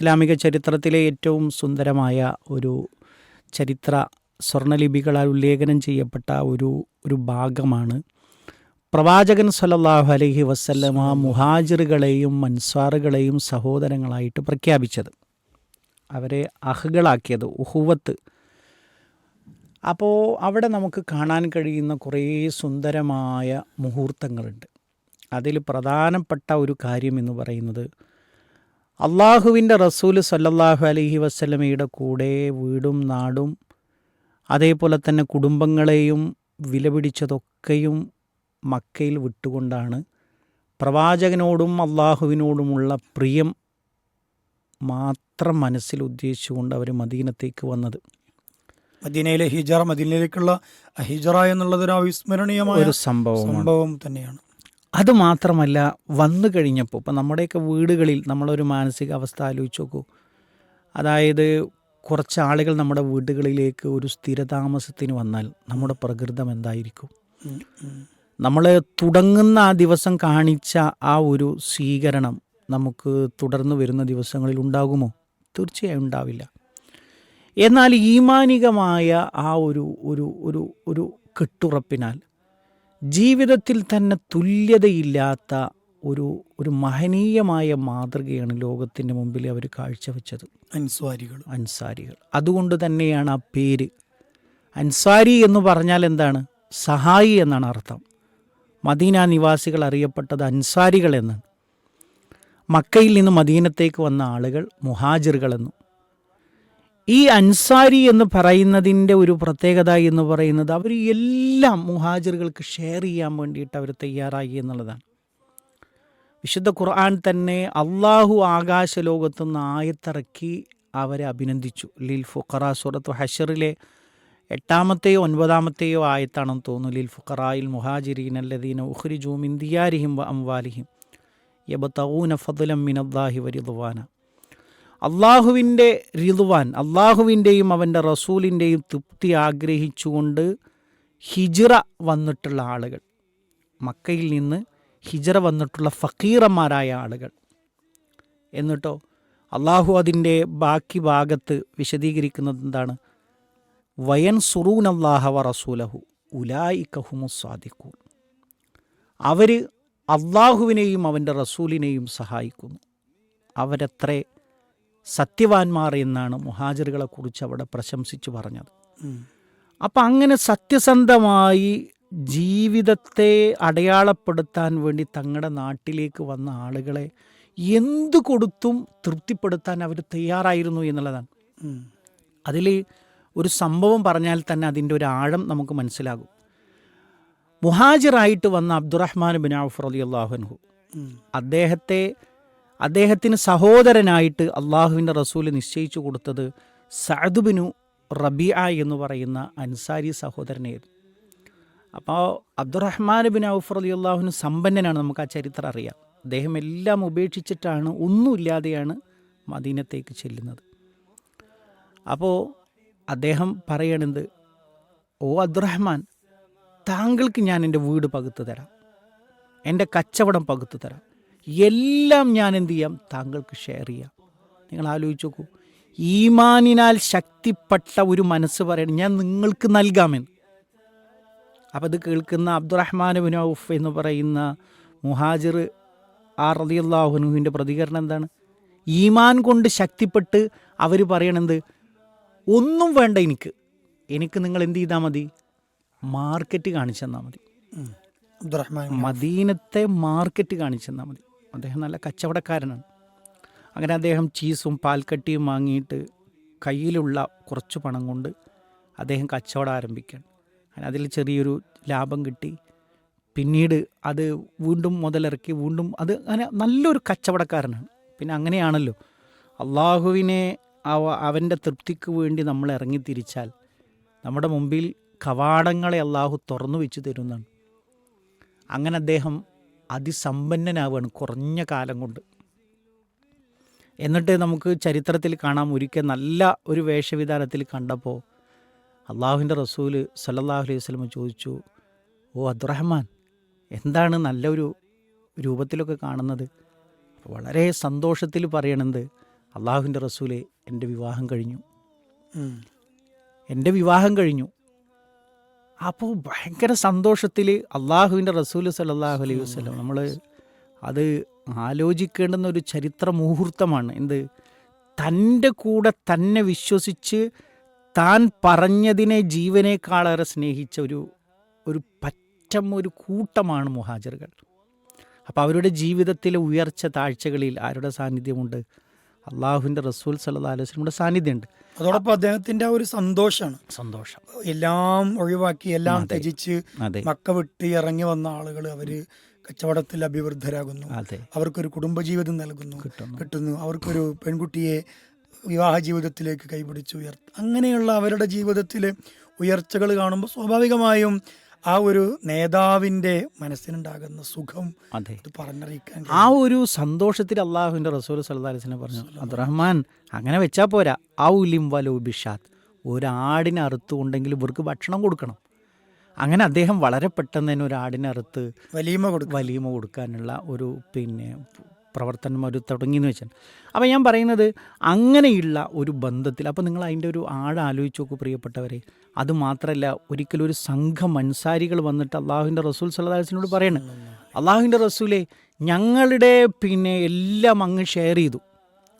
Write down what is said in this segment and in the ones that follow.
ഇസ്ലാമിക ചരിത്രത്തിലെ ഏറ്റവും സുന്ദരമായ ഒരു ചരിത്ര സ്വർണലിപികളാൽ ഉല്ലേഖനം ചെയ്യപ്പെട്ട ഒരു ഒരു ഭാഗമാണ്. പ്രവാചകൻ സല്ലല്ലാഹു അലഹി വസല്ലമ മുഹാജിറുകളെയും മൻസ്വാറുകളെയും സഹോദരങ്ങളായിട്ട് പ്രഖ്യാപിച്ചത്. അവരെ അഹുകളാക്കിയത് ഉഹുവത്ത്. അപ്പോൾ അവിടെ നമുക്ക് കാണാൻ കഴിയുന്ന കുറേ സുന്ദരമായ മുഹൂർത്തങ്ങളുണ്ട്. അതിൽ പ്രധാനപ്പെട്ട ഒരു കാര്യം എന്ന് പറയുന്നത് അള്ളാഹുവിന്റെ റസൂൽ സല്ലല്ലാഹു അലഹി വസ്ലമയുടെ കൂടെ വീടും നാടും അതേപോലെ തന്നെ കുടുംബങ്ങളെയും വിലപിടിച്ചതൊക്കെയും മക്കയിൽ വിട്ടുകൊണ്ടാണ് പ്രവാചകനോടും അള്ളാഹുവിനോടുമുള്ള പ്രിയം മാത്രം മനസ്സിൽ ഉദ്ദേശിച്ചുകൊണ്ട് അവർ മദീനത്തേക്ക് വന്നത്. മദീനയിലെ ഹിജറ മദീനയിലേക്കുള്ള ഹിജറ എന്നുള്ളത് ഒരു അവിസ്മരണീയമായ ഒരു സംഭവം സംഭവം തന്നെയാണ്. അത് മാത്രമല്ല വന്നു കഴിഞ്ഞപ്പോൾ ഇപ്പം നമ്മുടെയൊക്കെ വീടുകളിൽ നമ്മളൊരു മാനസികാവസ്ഥ ആലോചിച്ച് നോക്കൂ. അതായത് കുറച്ച് ആളുകൾ നമ്മുടെ വീടുകളിലേക്ക് ഒരു സ്ഥിരതാമസത്തിന് വന്നാൽ നമ്മുടെ പ്രകൃതം എന്തായിരിക്കും. നമ്മൾ തുടങ്ങുന്ന ആ ദിവസം കാണിച്ച ആ ഒരു സ്വീകരണം നമുക്ക് തുടർന്ന് വരുന്ന ദിവസങ്ങളിൽ ഉണ്ടാകുമോ? തീർച്ചയായും ഉണ്ടാവില്ല. എന്നാൽ ഈമാനികമായ ആ ഒരു ഒരു ഒരു ഒരു കെട്ടുറപ്പിനാൽ ജീവിതത്തിൽ തന്നെ തുല്യതയില്ലാത്ത ഒരു ഒരു മഹനീയമായ മാതൃകയാണ് ലോകത്തിന്റെ മുമ്പിൽ അവർ കാഴ്ചവെച്ചത്. അൻസ്വാരികൾ. അൻസാരികൾ അതുകൊണ്ട് തന്നെയാണ് ആ പേര്. അൻസാരി എന്ന് പറഞ്ഞാൽ എന്താണ്? സഹായി എന്നാണ് അർത്ഥം. മദീന നിവാസികൾ അറിയപ്പെട്ടത് അൻസാരികൾ എന്നാണ്. മക്കയിൽ നിന്ന് മദീനത്തേക്ക് വന്ന ആളുകൾ മുഹാജിറുകൾ എന്നും ഈ അൻസാരി എന്ന് പറയുന്നതിന്റെ ഒരു പ്രത്യേകത എന്ന് പറയുന്നത് അവർ എല്ലാം മുഹാജിറുകൾക്ക് ഷെയർ ചെയ്യാൻ വേണ്ടിയിട്ട് അവർ തയ്യാറായി എന്നുള്ളതാണ്. വിശുദ്ധ ഖുർആൻ തന്നെ അള്ളാഹു ആകാശ ലോകത്തുനിന്ന് ആയത്തിറക്കി അവരെ അഭിനന്ദിച്ചു. ലിൽ ഫുഖറ സൂറത്ത് ഹഷറിലെ എട്ടാമത്തെയോ ഒൻപതാമത്തെയോ ആയത്താണെന്ന് തോന്നുന്നു. ലിൽ ഫുഖറായിൽ മുഹാജിരീൻ അല്ലദീന ഉഹ്രിജൂം വ അംവാലിഹിം യബതഊന ഫضലം മിനല്ലാഹി വരിദ്വാന അള്ളാഹുവിന്റെ റിദ്വാൻ അള്ളാഹുവിന്റെയും അവന്റെ റസൂലിന്റെയും തൃപ്തി ആഗ്രഹിച്ചുകൊണ്ട് ഹിജ്റ വന്നിട്ടുള്ള ആളുകൾ. മക്കയിൽ നിന്ന് ഹിജ്റ വന്നിട്ടുള്ള ഫക്കീറന്മാരായ ആളുകൾ. എന്നിട്ടോ അള്ളാഹു അതിന്റെ ബാക്കി ഭാഗത്ത് വിശദീകരിക്കുന്നത് എന്താണ്? വയൻ സുറൂൻ അള്ളാഹ വ റസൂലഹു ഉലായി കഹുമു സ്വാദിക്കൂൻ അവർ അള്ളാഹുവിനെയും അവന്റെ റസൂലിനെയും സഹായിക്കുന്നു. അവരെത്ര സത്യവാന്മാർ എന്നാണ് മുഹാജിറുകളെക്കുറിച്ച് അവിടെ പ്രശംസിച്ചു പറഞ്ഞത്. അപ്പം അങ്ങനെ സത്യസന്ധമായി ജീവിതത്തെ അടയാളപ്പെടുത്താൻ വേണ്ടി തങ്ങളുടെ നാട്ടിലേക്ക് വന്ന ആളുകളെ എന്തു കൊടുത്തും തൃപ്തിപ്പെടുത്താൻ അവർ തയ്യാറായിരുന്നു എന്നുള്ളതാണ്. അതിൽ ഒരു സംഭവം പറഞ്ഞാൽ തന്നെ അതിന്റെ ഒരു ആഴം നമുക്ക് മനസ്സിലാകും മുഹാജിറായിട്ട് വന്ന അബ്ദുറഹ്മാൻ ബിൻ ഔഫ് റലി അള്ളാഹുൻഹു അദ്ദേഹത്തെ അദ്ദേഹത്തിന് സഹോദരനായിട്ട് അള്ളാഹുവിന്റെ റസൂൽ നിശ്ചയിച്ചു കൊടുത്തത് സഅദുബിനു റബിയ എന്ന് പറയുന്ന അൻസാരി സഹോദരനായിരുന്നു. അപ്പോൾ അബ്ദുറഹ്മാൻ ബിൻ ഔഫ് അലി അള്ളാഹുവിന് സമ്പന്നനാണ് നമുക്ക് ആ ചരിത്രം അറിയാം. അദ്ദേഹം എല്ലാം ഉപേക്ഷിച്ചിട്ടാണ് ഒന്നുമില്ലാതെയാണ് മദീനത്തേക്ക് ചെല്ലുന്നത്. അപ്പോൾ അദ്ദേഹം പറയണത് ഓ അബ്ദുറഹ്മാൻ താങ്കൾക്ക് ഞാൻ എന്റെ വീട് പകുത്തു തരാം. എന്റെ കച്ചവടം പകുത്തു തരാം. എല്ലാം ഞാൻ എന്ത് ചെയ്യാം? താങ്കൾക്ക് ഷെയർ ചെയ്യാം. നിങ്ങൾ ആലോചിച്ച് നോക്കൂ. ഈമാനിനാൽ ശക്തിപ്പെട്ട ഒരു മനസ്സ് പറയണം. ഞാൻ നിങ്ങൾക്ക് നൽകാമെന്ന് അപ്പം ഇത് കേൾക്കുന്ന അബ്ദുറഹ്മാൻ ബിൻ ഔഫ് എന്ന് പറയുന്ന മുഹാജിർ ആ റലിയല്ലാഹുനുവിന്റെ പ്രതികരണം എന്താണ്? ഈമാൻ കൊണ്ട് ശക്തിപ്പെട്ട് അവർ പറയണത് ഒന്നും വേണ്ട എനിക്ക്. എനിക്ക് നിങ്ങൾ എന്ത് ചെയ്താൽ മതി? മാർക്കറ്റ് കാണിച്ചു തന്നാൽ മതി മദീനത്തെ മാർക്കറ്റ് കാണിച്ചു തന്നാൽ മതി. അദ്ദേഹം നല്ല കച്ചവടക്കാരനാണ്. അങ്ങനെ അദ്ദേഹം ചീസും പാൽക്കട്ടിയും വാങ്ങിയിട്ട് കയ്യിലുള്ള കുറച്ച് പണം കൊണ്ട് അദ്ദേഹം കച്ചവടം ആരംഭിക്കുകയാണ്. അങ്ങനെ അതിൽ ചെറിയൊരു ലാഭം കിട്ടി. പിന്നീട് അത് വീണ്ടും മുതലിറക്കി വീണ്ടും അത് അങ്ങനെ നല്ലൊരു കച്ചവടക്കാരനാണ്. പിന്നെ അങ്ങനെയാണല്ലോ. അള്ളാഹുവിനെ അവ അവന്റെ തൃപ്തിക്ക് വേണ്ടി നമ്മൾ ഇറങ്ങി തിരിച്ചാൽ നമ്മുടെ മുമ്പിൽ കവാടങ്ങളെ അള്ളാഹു തുറന്നു വെച്ച് തരുന്നതാണ്. അങ്ങനെ അദ്ദേഹം അതിസമ്പന്നനാവുകയാണ് കുറഞ്ഞ കാലം കൊണ്ട്. എന്നിട്ട് നമുക്ക് ചരിത്രത്തിൽ കാണാം ഒരിക്കൽ നല്ല ഒരു വേഷവിധാനത്തിൽ കണ്ടപ്പോൾ അള്ളാഹുവിന്റെ റസൂൽ സല്ലാഹു അലൈഹി വസ്ലമ ചോദിച്ചു ഓ അബ്ദുറഹ്മാൻ എന്താണ് നല്ലൊരു രൂപത്തിലൊക്കെ കാണുന്നത്? വളരെ സന്തോഷത്തിൽ പറയണത് അള്ളാഹുവിന്റെ റസൂലെ എന്റെ വിവാഹം കഴിഞ്ഞു. എന്റെ വിവാഹം കഴിഞ്ഞു. അപ്പോൾ ഭയങ്കര സന്തോഷത്തിൽ അള്ളാഹുവിന്റെ റസൂൽ സല്ലല്ലാഹു അലൈഹി വസ്ലം നമ്മൾ അത് ആലോചിക്കേണ്ടുന്ന ഒരു ചരിത്ര മുഹൂർത്തമാണ് എന്ത്? തന്റെ കൂടെ തന്നെ വിശ്വസിച്ച് താൻ പറഞ്ഞതിനെ ജീവനേക്കാളേറെ സ്നേഹിച്ച ഒരു ഒരു പറ്റം ഒരു കൂട്ടമാണ് മുഹാജറുകൾ. അപ്പോൾ അവരുടെ ജീവിതത്തിലെ ഉയർച്ച താഴ്ചകളിൽ ആരുടെ സാന്നിധ്യമുണ്ട്? അള്ളാഹുവിന്റെ റസൂൽ സല്ലാ അലൈഹി വസ്ലമുടെ സാന്നിധ്യമുണ്ട്. അതോടൊപ്പം അദ്ദേഹത്തിന്റെ ആ ഒരു സന്തോഷമാണ് സന്തോഷം. എല്ലാം ഒഴിവാക്കി എല്ലാം ത്യജിച്ച് മക്ക വിട്ട് ഇറങ്ങി വന്ന ആളുകൾ അവർ കച്ചവടത്തിൽ അഭിവൃദ്ധരാകുന്നു. അവർക്കൊരു കുടുംബജീവിതം നൽകുന്നു. കിട്ടുന്നു. അവർക്കൊരു പെൺകുട്ടിയെ വിവാഹ ജീവിതത്തിലേക്ക് കൈപിടിച്ച് ഉയർത്ത അങ്ങനെയുള്ള അവരുടെ ജീവിതത്തിലെ ഉയർച്ചകൾ കാണുമ്പോൾ സ്വാഭാവികമായും ആ ഒരു നേതാവിന്റെ മനസ്സിനുണ്ടാകുന്ന സുഖം അതെ. പറഞ്ഞറിയിക്കാൻ ആ ഒരു സന്തോഷത്തിൽ അള്ളാഹുവിന്റെ റസൂൽ വസല്ലം പറഞ്ഞു അബ്ദുറഹ്മാൻ അങ്ങനെ വെച്ചാൽ പോരാ. ഔലിം വലു ബിഷാത്ത്. ഒരാടിനെ അറുത്തുകൊണ്ടെങ്കിൽ ഇവർക്ക് ഭക്ഷണം കൊടുക്കണം. അങ്ങനെ അദ്ദേഹം വളരെ പെട്ടെന്ന് തന്നെ ഒരു ആടിനെ അറുത്ത് വലീമ കൊടുക്കും വലീമ കൊടുക്കാനുള്ള ഒരു പിന്നെ പ്രവർത്തനം ഒരു തുടങ്ങിയെന്ന് വെച്ചാൽ. അപ്പോൾ ഞാൻ പറയുന്നത് അങ്ങനെയുള്ള ഒരു ബന്ധത്തിൽ അപ്പോൾ നിങ്ങൾ അതിന്റെ ഒരു ആഴ ആലോചിച്ച് നോക്കൂ പ്രിയപ്പെട്ടവരെ. അത് മാത്രമല്ല ഒരിക്കലും ഒരു സംഘം അൻസാരികൾ വന്നിട്ട് അള്ളാഹുവിന്റെ റസൂൽ സല്ലാസിനോട് പറയണേ. അള്ളാഹുവിന്റെ റസൂലെ ഞങ്ങളുടെ പിന്നെ എല്ലാം അങ്ങ് ഷെയർ ചെയ്തു.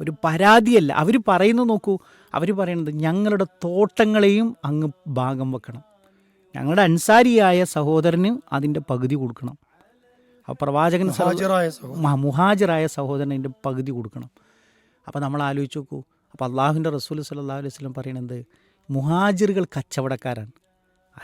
ഒരു പരാതിയല്ല. അവർ പറയുന്നത് നോക്കൂ അവർ പറയുന്നത് ഞങ്ങളുടെ തോട്ടങ്ങളെയും അങ്ങ് ഭാഗം വെക്കണം. ഞങ്ങളുടെ അൻസാരിയായ സഹോദരന് അതിന്റെ പകുതി കൊടുക്കണം. ആ പ്രവാചകൻ മുഹാജിറായ സഹോദരൻ അതിന്റെ പകുതി കൊടുക്കണം. അപ്പോൾ നമ്മൾ ആലോചിച്ച് നോക്കൂ. അപ്പോൾ അള്ളാഹുവിന്റെ റസൂൽ സല്ലല്ലാഹു അലൈഹി വസല്ലം പറയണത് മുഹാജിറുകൾ കച്ചവടക്കാരാണ്.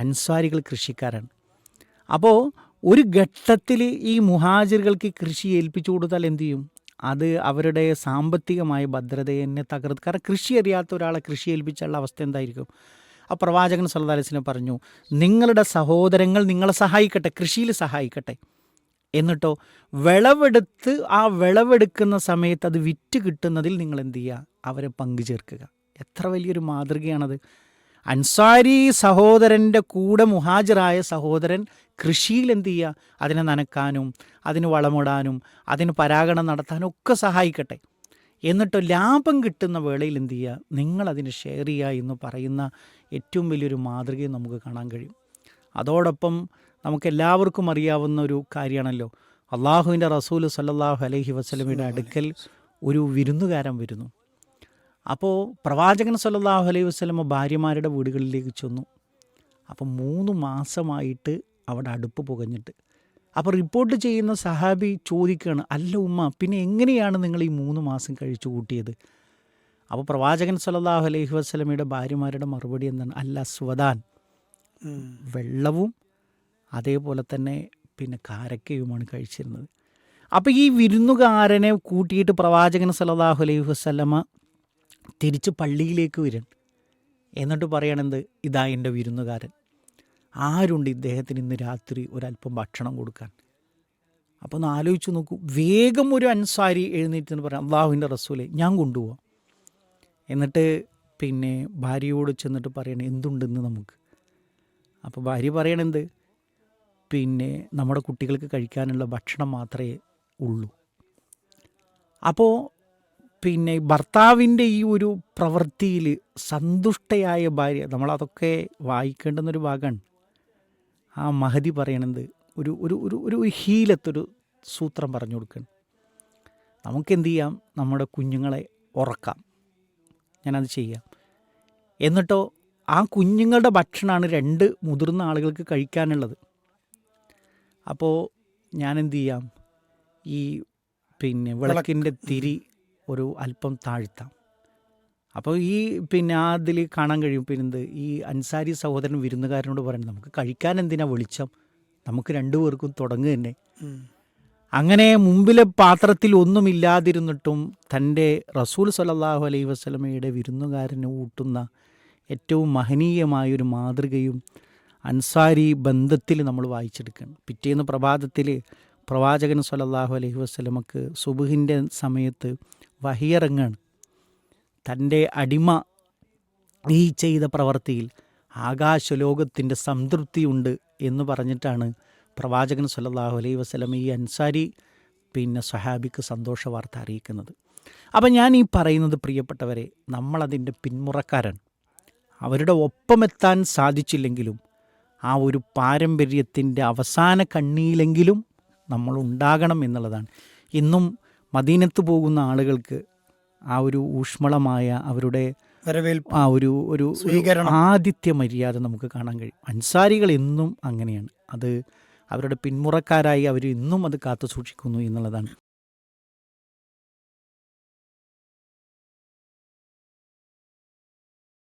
അൻസ്വാരികൾ കൃഷിക്കാരാണ്. അപ്പോൾ ഒരു ഘട്ടത്തിൽ ഈ മുഹാജിറുകൾക്ക് കൃഷി ഏൽപ്പിച്ചു കൊടുത്താൽ എന്തു ചെയ്യും? അത് അവരുടെ സാമ്പത്തികമായ ഭദ്രതയെ എന്നെ തകർത്ത് കാരണം കൃഷി അറിയാത്ത ഒരാളെ കൃഷി ഏൽപ്പിച്ചുള്ള അവസ്ഥ എന്തായിരിക്കും? ആ പ്രവാചകൻ സല്ലാ അലൈഹി പറഞ്ഞു നിങ്ങളുടെ സഹോദരങ്ങൾ നിങ്ങളെ സഹായിക്കട്ടെ കൃഷിയിൽ സഹായിക്കട്ടെ. എന്നിട്ടോ വിളവെടുത്ത് ആ വിളവെടുക്കുന്ന സമയത്ത് അത് വിറ്റ് കിട്ടുന്നതിൽ നിങ്ങൾ എന്ത് ചെയ്യുക? അവരെ പങ്കു ചേർക്കുക എത്ര വലിയൊരു മാതൃകയാണത്. അൻസാരി സഹോദരന്റെ കൂടെ മുഹാജിറായ സഹോദരൻ കൃഷിയിൽ എന്ത് ചെയ്യുക? അതിനെ നനക്കാനും അതിന് വളമിടാനും അതിന് പരാഗണം നടത്താനും ഒക്കെ സഹായിക്കട്ടെ. എന്നിട്ടോ ലാഭം കിട്ടുന്ന വേളയിൽ എന്ത് ചെയ്യുക? നിങ്ങൾ അതിന് ഷെയർ ചെയ്യുക എന്ന് പറയുന്ന ഏറ്റവും വലിയൊരു മാതൃകയും നമുക്ക് കാണാൻ കഴിയും. അതോടൊപ്പം നമുക്ക് എല്ലാവർക്കും അറിയാവുന്ന ഒരു കാര്യമാണല്ലോ. അള്ളാഹുവിന്റെ റസൂൽ സല്ലാഹു അലഹി വസ്ലമിയുടെ അടുക്കൽ ഒരു വിരുന്നുകാരൻ വരുന്നു. അപ്പോൾ പ്രവാചകൻ സല്ലാഹു അലൈഹി വസ്ലമ ഭാര്യമാരുടെ വീടുകളിലേക്ക് ചെന്നു. അപ്പോൾ മൂന്ന് മാസമായിട്ട് അവിടെ അടുപ്പ് പുകഞ്ഞിട്ട്. അപ്പോൾ റിപ്പോർട്ട് ചെയ്യുന്ന സഹാബി ചോദിക്കുകയാണ് അല്ല ഉമ്മ പിന്നെ എങ്ങനെയാണ് നിങ്ങൾ ഈ മൂന്ന് മാസം കഴിച്ചു കൂട്ടിയത്? അപ്പോൾ പ്രവാചകൻ സല്ലാഹു അലൈഹി വസല്ലമയുടെ ഭാര്യമാരുടെ മറുപടി എന്താണ്? അല്ല സ്വദാൻ വെള്ളവും അതേപോലെ തന്നെ പിന്നെ കാരക്കയുമാണ് കഴിച്ചിരുന്നത്. അപ്പോൾ ഈ വിരുന്നുകാരനെ കൂട്ടിയിട്ട് പ്രവാചകൻ സല്ലല്ലാഹു അലൈഹി വസല്ലമ തിരിച്ച് പള്ളിയിലേക്ക് വരും. എന്നിട്ട് പറയണെന്ത്? ഇതാ എന്റെ വിരുന്നുകാരൻ. ആരുണ്ട് ഇദ്ദേഹത്തിന് ഇന്ന് രാത്രി ഒരല്പം ഭക്ഷണം കൊടുക്കാൻ? അപ്പോൾ ഒന്ന് ആലോചിച്ച് നോക്കൂ. വേഗം ഒരു അൻസാരി എഴുന്നേറ്റ് എന്ന് പറയാം അള്ളാഹുവിന്റെ റസൂലെ ഞാൻ കൊണ്ടുപോവാം. എന്നിട്ട് പിന്നെ ഭാര്യയോട് ചെന്നിട്ട് പറയണേ എന്തുണ്ടെന്ന് നമുക്ക്? അപ്പോൾ ഭാര്യ പറയണെന്ത്? പിന്നെ നമ്മുടെ കുട്ടികൾക്ക് കഴിക്കാനുള്ള ഭക്ഷണം മാത്രമേ ഉള്ളൂ. അപ്പോൾ പിന്നെ ഭർത്താവിന്റെ ഈ ഒരു പ്രവൃത്തിയിൽ സന്തുഷ്ടയായ ഭാര്യ നമ്മളതൊക്കെ വായിക്കേണ്ടുന്നൊരു ഭാഗമാണ്. ആ മഹതി പറയണത് ഒരു ഒരു ഒരു ഒരു ഹീലത്തൊരു സൂത്രം പറഞ്ഞു കൊടുക്കണം. നമുക്കെന്ത് ചെയ്യാം? നമ്മുടെ കുഞ്ഞുങ്ങളെ ഉറക്കാം. ഞാനത് ചെയ്യാം. എന്നിട്ടോ ആ കുഞ്ഞുങ്ങളുടെ ഭക്ഷണമാണ് രണ്ട് മുതിർന്ന ആളുകൾക്ക് കഴിക്കാനുള്ളത്. അപ്പോൾ ഞാൻ എന്ത് ചെയ്യാം ഈ പിന്നെ വിളക്കിന്റെ തിരി ഒരു അല്പം താഴ്ത്താം. അപ്പോൾ ഈ പിന്നെ അതിൽ കാണാൻ കഴിയും. പിന്നെ എന്ത് ഈ അൻസാരി സഹോദരൻ വിരുന്നുകാരനോട് പറയുന്നത് നമുക്ക് കഴിക്കാൻ എന്തിനാ വെളിച്ചം? നമുക്ക് രണ്ടുപേർക്കും തുടങ്ങുക തന്നെ. അങ്ങനെ മുമ്പിലെ പാത്രത്തിൽ ഒന്നുമില്ലാതിരുന്നിട്ടും തന്റെ റസൂൽ സലല്ലാഹു അലൈഹി വസ്ലമയുടെ വിരുന്നുകാരനെ ഊട്ടുന്ന ഏറ്റവും മഹനീയമായൊരു മാതൃകയും അൻസാരി ബന്ധത്തിൽ നമ്മൾ വായിച്ചെടുക്കണം പിറ്റേന്ന് പ്രഭാതത്തിൽ പ്രവാചകൻ സല്ലല്ലാഹു അലഹി വസ്ലമക്ക് സുബുഹിന്റെ സമയത്ത് വഹിയിറങ്ങാണ്. തന്റെ അടിമ ഈ ചെയ്ത പ്രവൃത്തിയിൽ ആകാശലോകത്തിന്റെ സംതൃപ്തിയുണ്ട് എന്ന് പറഞ്ഞിട്ടാണ് പ്രവാചകൻ സല്ലല്ലാഹു അലൈഹി വസ്ലം ഈ അൻസാരി പിന്നെ സഹാബിക്ക് സന്തോഷ വാർത്ത അറിയിക്കുന്നത്. അപ്പം ഞാൻ ഈ പറയുന്നത് പ്രിയപ്പെട്ടവരെ നമ്മളതിന്റെ പിന്മുറക്കാരാണ്. അവരുടെ ഒപ്പമെത്താൻ സാധിച്ചില്ലെങ്കിലും ആ ഒരു പാരമ്പര്യത്തിന്റെ അവസാന കണ്ണിയിലെങ്കിലും നമ്മൾ ഉണ്ടാകണം എന്നുള്ളതാണ്. ഇന്നും മദീനത്ത് പോകുന്ന ആളുകൾക്ക് ആ ഒരു ഊഷ്മളമായ അവരുടെ വരവേൽപ്പ് ആ ഒരു ഒരു ആദിത്യ മര്യാദ നമുക്ക് കാണാൻ കഴിയും. അൻസാരികൾ എന്നും അങ്ങനെയാണ്. അത് അവരുടെ പിന്മുറക്കാരായി അവർ ഇന്നും അത് കാത്തു സൂക്ഷിക്കുന്നു എന്നുള്ളതാണ്.